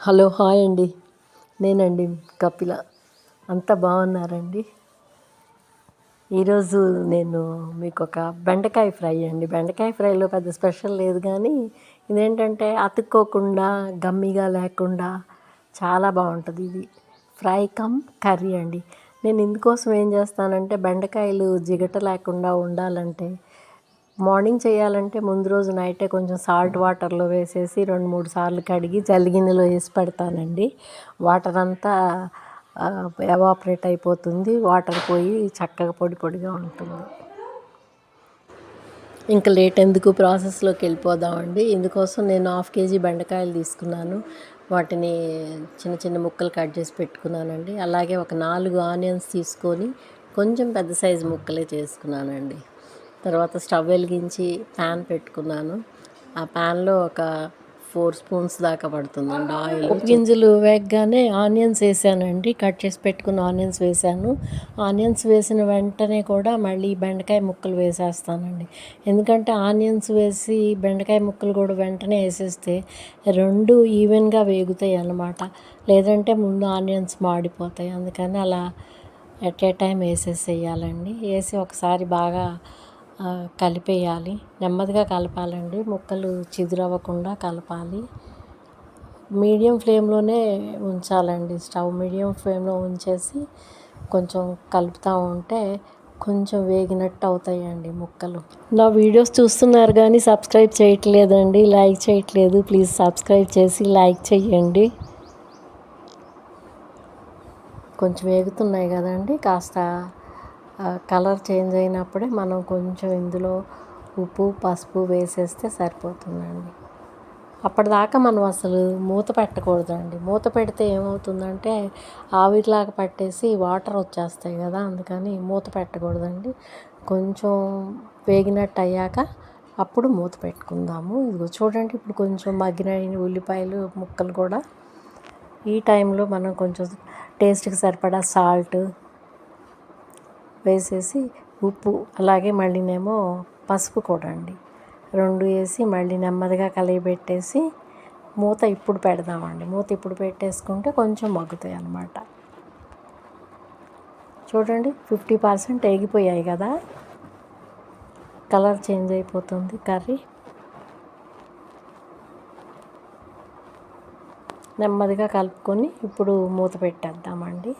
Hello hi అండి. నేనండి కపిల. అంతా బాగున్నారండి? ఈరోజు నేను మీకు ఒక బెండకాయ ఫ్రై అండి. బెండకాయ ఫ్రైలో పెద్ద స్పెషల్ లేదు కానీ ఇదేంటంటే అతుక్కోకుండా గమ్మిగా లేకుండా చాలా బాగుంటుంది ఇది. ఫ్రై కమ్ కర్రీ అండి. నేను ఇందుకోసం ఏం చేస్తానంటే బెండకాయలు జిగట లేకుండా ఉండాలంటే మార్నింగ్ చేయాలంటే ముందు రోజు నైటే కొంచెం సాల్ట్ వాటర్లో వేసేసి రెండు మూడు సార్లు కడిగి జల్లిగిన్నెలో వేసి పెడతానండి. వాటర్ అంతా ఎవాపరేట్ అయిపోతుంది. వాటర్ పోయి చక్కగా పొడి పొడిగా ఉంటుంది. ఇంకా లేట్ ఎందుకు ప్రాసెస్లోకి వెళ్ళిపోదామండి. ఇందుకోసం నేను హాఫ్ కేజీ బెండకాయలు తీసుకున్నాను. వాటిని చిన్న చిన్న ముక్కలు కట్ చేసి పెట్టుకున్నానండి. అలాగే ఒక నాలుగు ఆనియన్స్ తీసుకొని కొంచెం పెద్ద సైజు ముక్కలే చేసుకున్నానండి. తర్వాత స్టవ్ వెలిగించి ప్యాన్ పెట్టుకున్నాను. ఆ ప్యాన్లో ఒక ఫోర్ స్పూన్స్ దాకా పడుతుందండి ఆయిల్. గింజలు వేగగానే ఆనియన్స్ వేసానండి. కట్ చేసి పెట్టుకున్న ఆనియన్స్ వేసాను. ఆనియన్స్ వేసిన వెంటనే కూడా మళ్ళీ బెండకాయ ముక్కలు వేసేస్తానండి. ఎందుకంటే ఆనియన్స్ వేసి బెండకాయ ముక్కలు కూడా వెంటనే వేసేస్తే రెండు ఈవెన్గా వేగుతాయి అన్నమాట. లేదంటే ముందు ఆనియన్స్ మాడిపోతాయి. అందుకని అలా ఎట్ ఏ టైం వేసేసేయాలండి. వేసి ఒకసారి బాగా కలిపేయాలి. నెమ్మదిగా కలపాలండి. ముక్కలు చిదురవ్వకుండా కలపాలి. మీడియం ఫ్లేమ్లోనే ఉంచాలండి. స్టవ్ మీడియం ఫ్లేమ్లో ఉంచేసి కొంచెం కలుపుతూ ఉంటే కొంచెం వేగినట్టు అవుతాయండి ముక్కలు. నా వీడియోస్ చూస్తున్నారు కానీ సబ్స్క్రైబ్ చేయట్లేదండి. లైక్ చేయట్లేదు. ప్లీజ్ సబ్స్క్రైబ్ చేసి లైక్ చేయండి. కొంచెం వేగుతున్నాయి కదండి. కాస్త కలర్ చేంజ్ అయినప్పుడే మనం కొంచెం ఇందులో ఉప్పు పసుపు వేసేస్తే సరిపోతుందండి. అప్పటిదాకా మనం అసలు మూత పెట్టకూడదండి. మూత పెడితే ఏమవుతుందంటే ఆవిరిలాగా పట్టేసి వాటర్ వచ్చేస్తాయి కదా అందుకని మూత పెట్టకూడదండి. కొంచెం వేగినట్టు అయ్యాక అప్పుడు మూత పెట్టుకుందాము. ఇదిగో చూడండి ఇప్పుడు కొంచెం మగ్గిన ఉల్లిపాయలు ముక్కలు కూడా. ఈ టైంలో మనం కొంచెం టేస్ట్కి సరిపడా సాల్ట్ వేసేసి ఉప్పు అలాగే మళ్ళీనేమో పసుపు కూడా అండి. రెండు వేసి మళ్ళీ నెమ్మదిగా కలిగిపెట్టేసి మూత ఇప్పుడు పెడదామండి. మూత ఇప్పుడు పెట్టేసుకుంటే కొంచెం మగ్గుతాయి అన్నమాట. చూడండి ఫిఫ్టీ పర్సెంట్ ఎగిపోయాయి కదా. కలర్ చేంజ్ అయిపోతుంది కర్రీ. నెమ్మదిగా కలుపుకొని ఇప్పుడు మూత పెట్టేద్దామండి.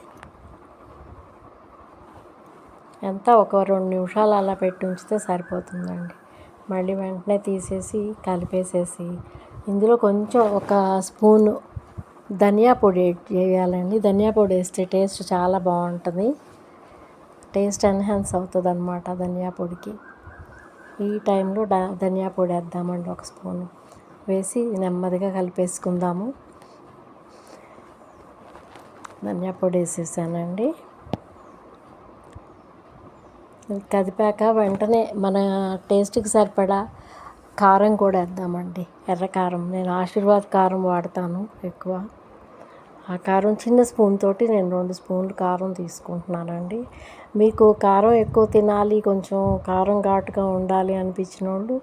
ఎంత ఒక రెండు నిమిషాలు అలా పెట్టి ఉంచితే సరిపోతుందండి. మళ్ళీ వెంటనే తీసేసి కలిపేసేసి ఇందులో కొంచెం ఒక స్పూను ధనియా పొడి వేయాలండి. ధనియా పొడి వేస్తే టేస్ట్ చాలా బాగుంటుంది. టేస్ట్ ఎన్హాన్స్ అవుతుంది అనమాట ధనియా పొడికి. ఈ టైంలో ధనియా పొడి వేద్దామండి ఒక స్పూను. వేసి నెమ్మదిగా కలిపేసుకుందాము. ధనియా పొడి వేసేసానండి. కదిపాక వెంటనే మన టేస్ట్కి సరిపడా కారం కూడా వేద్దామండి. ఎర్ర కారం. నేను ఆశీర్వాద్ కారం వాడతాను ఎక్కువ. ఆ కారం చిన్న స్పూన్ తోటి నేను రెండు స్పూన్లు కారం తీసుకుంటున్నానండి. మీకు కారం ఎక్కువ తినాలి కొంచెం కారం ఘాటుగా ఉండాలి అనిపించిన వాళ్ళు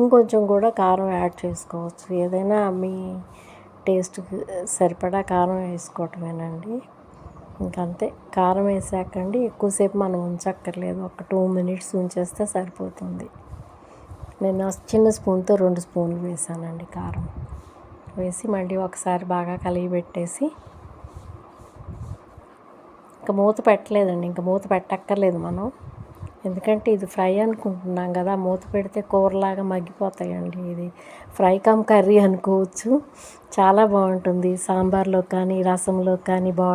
ఇంకొంచెం కూడా కారం యాడ్ చేసుకోవచ్చు. ఏదైనా మీ టేస్ట్కి సరిపడా కారం వేసుకోవటమేనండి. ఇంకంతే. కారం వేసాకండి. ఎక్కువసేపు మనం ఉంచక్కర్లేదు. ఒక టూ మినిట్స్ ఉంచేస్తే సరిపోతుంది. నేను చిన్న స్పూన్తో రెండు స్పూన్లు వేసానండి కారం. వేసి మళ్ళీ ఒకసారి బాగా కలిగి పెట్టేసి ఇంకా మూత పెట్టలేదండి. ఇంకా మూత పెట్టక్కర్లేదు మనం. ఎందుకంటే ఇది ఫ్రై అనుకుంటున్నాం కదా. మూత పెడితే కూరలాగా మగ్గిపోతాయండి. ఇది ఫ్రై కమ్ కర్రీ అనుకోవచ్చు. చాలా బాగుంటుంది. సాంబార్లో కానీ రసంలో కానీ బాగుంటుంది.